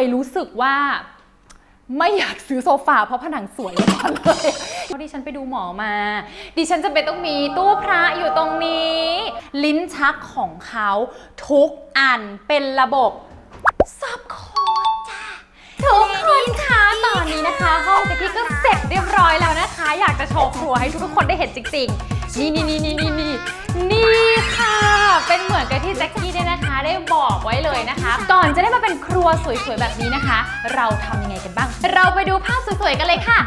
ยรู้สึกว่าไม่อยากซื้อโซฟาเพราะผนังสวยมาก่อนเลยเพราะดิฉันไปดูหมอมา ดิฉันจะเป็นต้องมีตู้พระอยู่ตรงนี้ ลิ้นชักของเขาทุกอันเป็นระบบซับโคดจ้าทุกคนคะตอนนี้นะคะ ห้องตะกี้ก็เสร็จเรียบร้อยแล้วนะคะ อยากจะโชว์ครัวให้ทุกๆคนได้เห็นจริงๆ นี่นี่นี่นี่นี่นี่นี่ค่ะ เป็นเหมือนกับที่แจ็คกี้เนี่ยนะคะ ได้บอกไว้เลยนะคะ ก่อนจะได้มาเป็นครัวสวยๆแบบนี้นะคะ เราทำยังไงกันบ้าง เราไปดูภาพสวยๆกันเลยค่ะ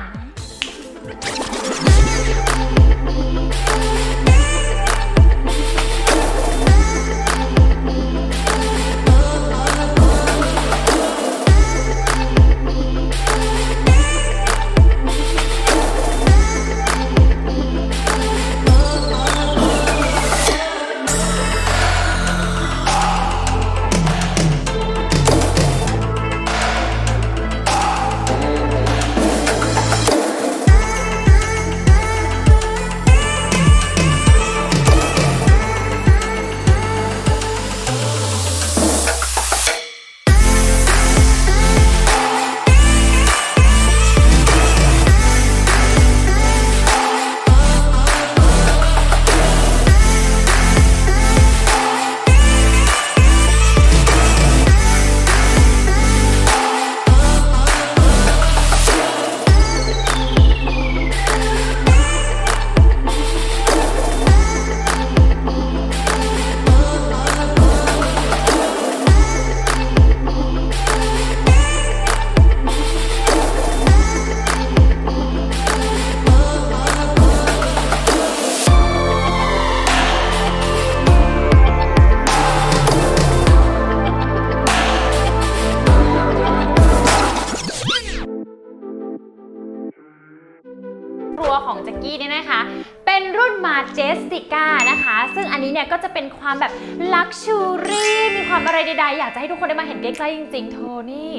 สติก้านะคะ ซึ่งอันนี้เนี่ยก็จะเป็นความแบบลักชูรี่มีความอะไรใดๆ อยากจะให้ทุกคนได้มาเห็นใกล้ๆจริงๆเธอนี่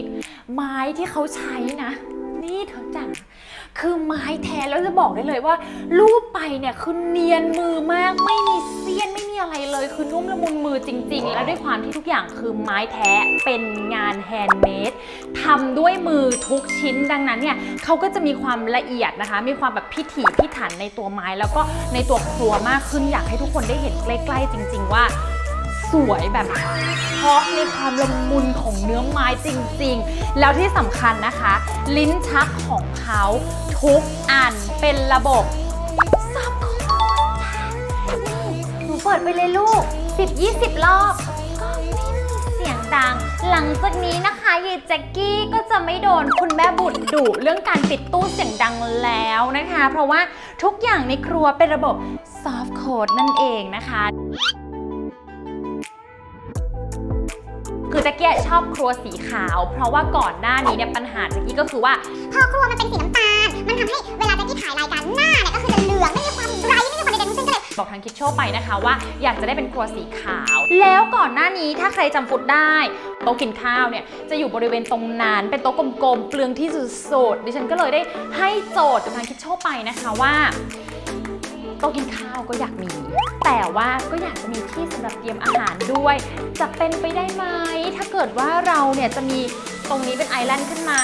ไม้ที่เขาใช้นะ นี่เธอจ๋าคือไม้แท้แล้วจะบอกได้เลยว่า รูปไปเนี่ยคือเนียนมือมากไม่มีเสี้ยนไม่มีอะไรเลย คือนุ่มละมุนมือจริง ๆ แล้วด้วยความที่ทุกอย่างคือไม้แท้เป็นงานแฮนด์เมด ทำด้วยมือทุกชิ้นดังนั้นเนี่ยเขาก็จะมีความละเอียดนะคะ มีความแบบพิถีพิถันในตัวไม้ แล้วก็ในตัวครัวมากขึ้นอยากให้ทุกคนได้เห็นใกล้ ๆ จริง ๆ ว่าสวยแบบเพราะในความละมุนของเนื้อไม้จริง ๆ แล้วที่สำคัญนะคะ ลิ้นชักของเขาทุกอันเป็นระบบซับคดจ้านี่หนูเปิดไปเลยลูก 10-20 รอบ หลังจากนี้นะคะยายแจ็กกี้ก็จะไม่โดนคุณแม่บุตรดุเรื่องการปิดตู้เสียงดังแล้วนะคะ เพราะว่าทุกอย่างในครัวเป็นระบบซอฟต์โคดนั่นเองนะคะคือแจ็กกี้ชอบครัวสีขาว เพราะว่าก่อนหน้านี้เนี่ยปัญหาแจ็กกี้ก็คือว่า พอครัวมันเป็นสีน้ำตาล มันทำให้เวลาแจ็คกี้ถ่ายรายการหน้าเนี่ยก็คือจะเหลืองไม่มีความไบรท์ไม่มีความใดๆทั้งสิ้นก็เลยบอกทางคิดโชว์ไปนะคะว่าอยากจะได้เป็นครัวสีขาว แล้วก่อนหน้านี้ถ้าใครจำฟุตได้ โต๊ะกินข้าวเนี่ยจะอยู่บริเวณตรงนั้นเป็นโต๊ะกลมๆเปลืองที่สุดๆดิฉันก็เลยได้ให้โจทย์กับทางคิดโชว์ไปนะคะว่าโต๊ะกินข้าวก็อยากมี แต่ว่าก็อยากจะมีที่สำหรับเตรียมอาหารด้วย จะเป็นไปได้ไหม ถ้าเกิดว่าเราเนี่ยจะมีตรงนี้เป็นไอแลนด์ขึ้นมา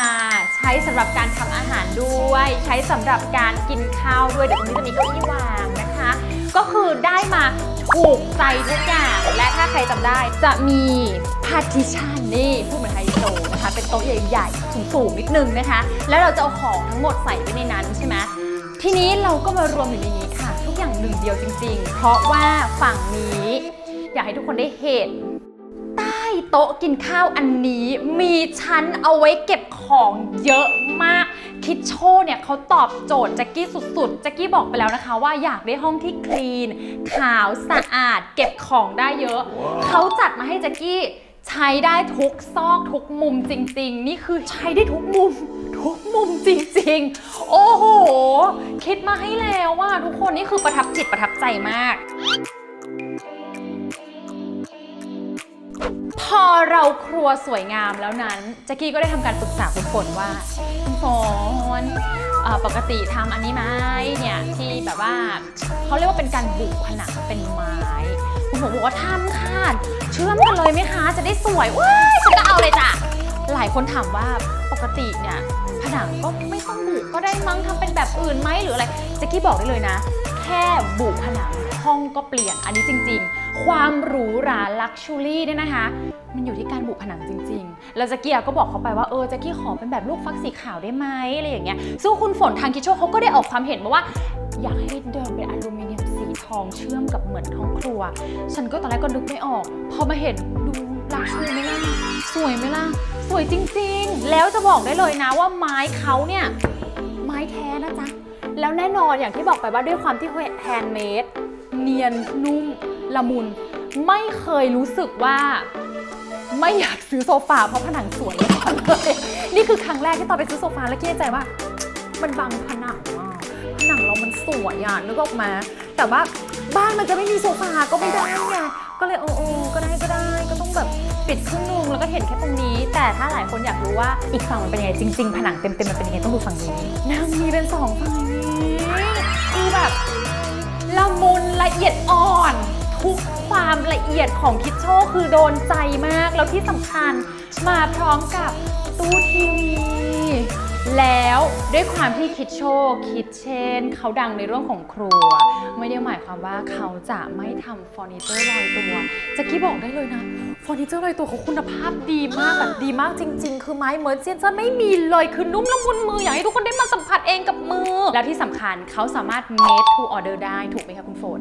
ใช้สำหรับการทำอาหารด้วย ใช้สำหรับการกินข้าวด้วย เดี๋ยวตรงนี้จะมีเก้าอี้วางนะคะ ก็คือได้มาถูกใจทุกอย่าง และถ้าใครจำได้จะมี partition นี่พูดเหมือนไฮโซนะคะ เป็นโต๊ะใหญ่ๆสูงๆนิดนึงนะคะ แล้วเราจะเอาของทั้งหมดใส่ไว้ในนั้นใช่ไหมทีนี้เราก็มารวมอยู่ในนี้ค่ะ ทุกอย่างหนึ่งเดียวจริง ๆ เพราะว่าฝั่งนี้ อยากให้ทุกคนได้เห็นใต้โต๊ะกินข้าวอันนี้มีชั้นเอาไว้เก็บของเยอะมากคิดโชว์เนี่ยเขาตอบโจทย์แจ็กกี้สุดๆแจ็กกี้บอกไปแล้วนะคะว่าอยากได้ห้องที่คลีน ขาวสะอาด เก็บของได้เยอะ เขาจัดมาให้แจ็กกี้ ใช้ได้ทุกซอกทุกมุมจริง ๆ นี่คือใช้ได้ทุกมุม ทุกมุมจริง ๆ โอ้โห คิดมาให้แล้วว่าทุกคนนี่คือประทับจิตประทับใจมาก พอเราครัวสวยงามแล้วนั้นแจ็กกี้ก็ได้ทำการปรึกษาคุณฝนว่าคุณฝน เอ่อปกติทำอันนี้ไหมเนี่ยที่แบบว่าเขาเรียกว่าเป็นการบุผนังเป็นไม้คุณฝนบอกว่าทำค่ะเชื่อมกันเลยไหมคะ จะได้สวยว้ายฉันก็เอาเลยจ้ะหลายคนถามว่าปกติเนี่ยผนังก็ไม่ต้องบุก็ได้มั้งทำเป็นแบบอื่นไหมหรืออะไรแจ็กกี้บอกได้เลยนะ แค่บุผนังห้องก็เปลี่ยนอันนี้จริง ๆ ความหรูหราลักชูรี่เนี่ยนะคะ มันอยู่ที่การบุผนังจริงๆ แล้วแจ็กกี้ก็บอกเขาไปว่าเออแจ็กกี้ขอเป็นแบบลูกฟักสีขาวได้ไหมอะไรอย่างเงี้ยซึ่งคุณฝนทางคิชโชเขาก็ได้ออกความเห็นมาว่า อยากให้เดินเป็นอลูมิเนียมสีทองเชื่อมกับเหมือนห้องครัว ฉันก็ตอนแรกก็นึกไม่ออก พอมาเห็นดูลักชูรีไหมล่ะสวยไหมล่ะสวยจริงๆ แล้วจะบอกได้เลยนะว่าไม้เขาเนี่ยไม้แท้นะจ๊ะแล้วแน่นอนอย่างที่บอกไปว่าด้วยความที่แฮนด์เมดเนียนนุ่ม ละมุน ไม่เคยรู้สึกว่า ไม่อยากซื้อโซฟาเพราะผนังสวยเลยนี่คือครั้งแรกที่ตอนไปซื้อโซฟาแล้วคิดในใจว่า มันบังผนังอะผนังเรามันสวยอะนึกออกมาแต่ว่าบ้านมันจะไม่มีโซฟาก็ไม่ได้ไงก็เลยโอ้โอ้ก็ได้ก็ได้ก็ต้องแบบปิดครึ่งนึงแล้วก็เห็นแค่ตรงนี้ แต่ถ้าหลายคนอยากรู้ว่าอีกฝั่งมันเป็นยังไงจริง ๆ ผนังเต็มๆมันเป็นยังไงต้องดูฝั่งนี้นางมีเป็นสองฝั่งนี้คือแบบละมุนละเอียดอ่อน ทุกความละเอียดของคิดโชคคือโดนใจมาก แล้วที่สำคัญมาพร้อมกับตู้ทีวี แล้วด้วยความที่คิดโชคคิดเชนเขาดังในเรื่องของครัว ไม่ได้หมายความว่าเขาจะไม่ทำเฟอร์นิเจอร์ลอยตัวจะกี้บอกได้เลยนะเฟอร์นิเจอร์ลอยตัวเขาคุณภาพดีมากแบบดีมากจริง ๆ คือไม้เมอร์เซียนจะไม่มีเลยคือนุ่มละมุนมืออยากให้ทุกคนได้มาสัมผัสเองกับมือ แล้วที่สำคัญเขาสามารถ made to order ได้ถูกไหมคะคุณฝน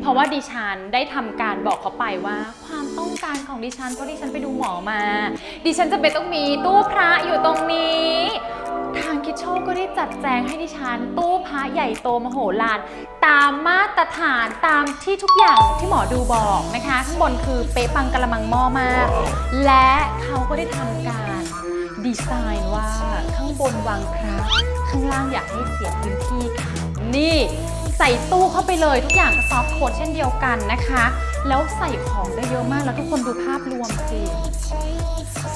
เพราะว่าดิฉันได้ทำการบอกเขาไปว่า ความต้องการของดิฉันเพราะดิฉันไปดูหมอมา ดิฉันจะเป็นต้องมีตู้พระอยู่ตรงนี้ ทางคิดโชคก็ได้จัดแจงให้ดิฉันตู้พระใหญ่โตมโหฬารตามมาตรฐานตามที่ทุกอย่างที่หมอดูบอกนะคะ ข้างบนคือเป๊ะปังกระมังหม้อมาก และเขาก็ได้ทำการดีไซน์ว่าข้างบนวางพระข้างล่างอยากให้เสียพื้นที่ค่ะนี่ใส่ตู้เข้าไปเลยทุกอย่างก็ซอฟต์โค้ดเช่นเดียวกันนะคะ แล้วใส่ของได้เยอะมากแล้วทุกคนดูภาพรวมสิ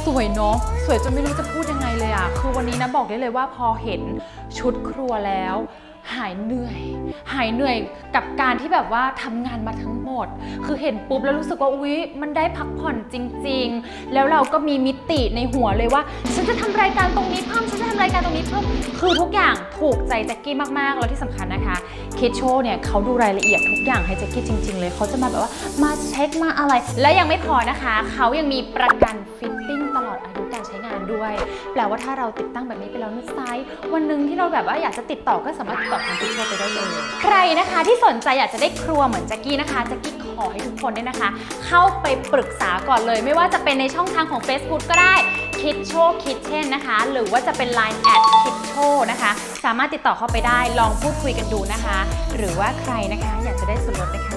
สวยเนาะสวยจนไม่รู้จะพูดยังไงเลยอะคือวันนี้นะบอกได้เลยว่าพอเห็นชุดครัวแล้ว หายเหนื่อย หายเหนื่อยกับการที่แบบว่าทำงานมาทั้งหมด คือเห็นปุ๊บแล้วรู้สึกว่าอุ๊ยมันได้พักผ่อนจริง ๆ แล้วเราก็มีมิติในหัวเลยว่า ฉันจะทำรายการตรงนี้เพิ่มฉันจะทำรายการตรงนี้เพิ่มคือทุกอย่างถูกใจแจ็คกี้มากๆแล้วที่สำคัญนะคะเคิดโชว์เนี่ยเขาดูรายละเอียดทุกอย่างให้แจ็คกี้จริง ๆ เลยเขาจะมาแบบว่ามาเช็คมาอะไร และยังไม่พอนะคะเขายังมีประกันฟิต ด้วย แปลว่าถ้าเราติดตั้งแบบนี้ไปแล้วนะไซส์วันหนึ่งที่เราแบบว่าอยากจะติดต่อก็สามารถติดต่อทางคิดโชว์ไปได้เลย ใครนะคะที่สนใจอยากจะได้ครัวเหมือนแจ็คกี้นะคะแจ็คกี้ขอให้ทุกคนเนี่ยนะคะ เข้าไปปรึกษาก่อนเลย ไม่ว่าจะเป็นในช่องทางของ Facebook ก็ได้คิดโชว์คิดเช่นนะคะ หรือว่าจะเป็น Line แอดคิดโชว์นะคะ สามารถติดต่อเข้าไปได้ลองพูดคุยกันดูนะคะ หรือว่าใครนะคะอยากจะได้ส่วนลดนะคะ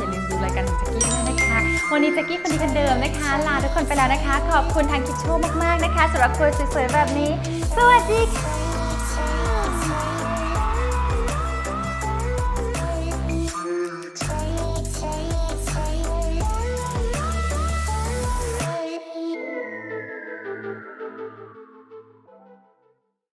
วันนี้แจ็กกี้คนดีคนเดิมนะคะ ลาทุกคนไปแล้วนะคะ ขอบคุณทางคิดโชว์มากๆนะคะสำหรับครัวสวยๆแบบนี้ สวัสดีค่ะ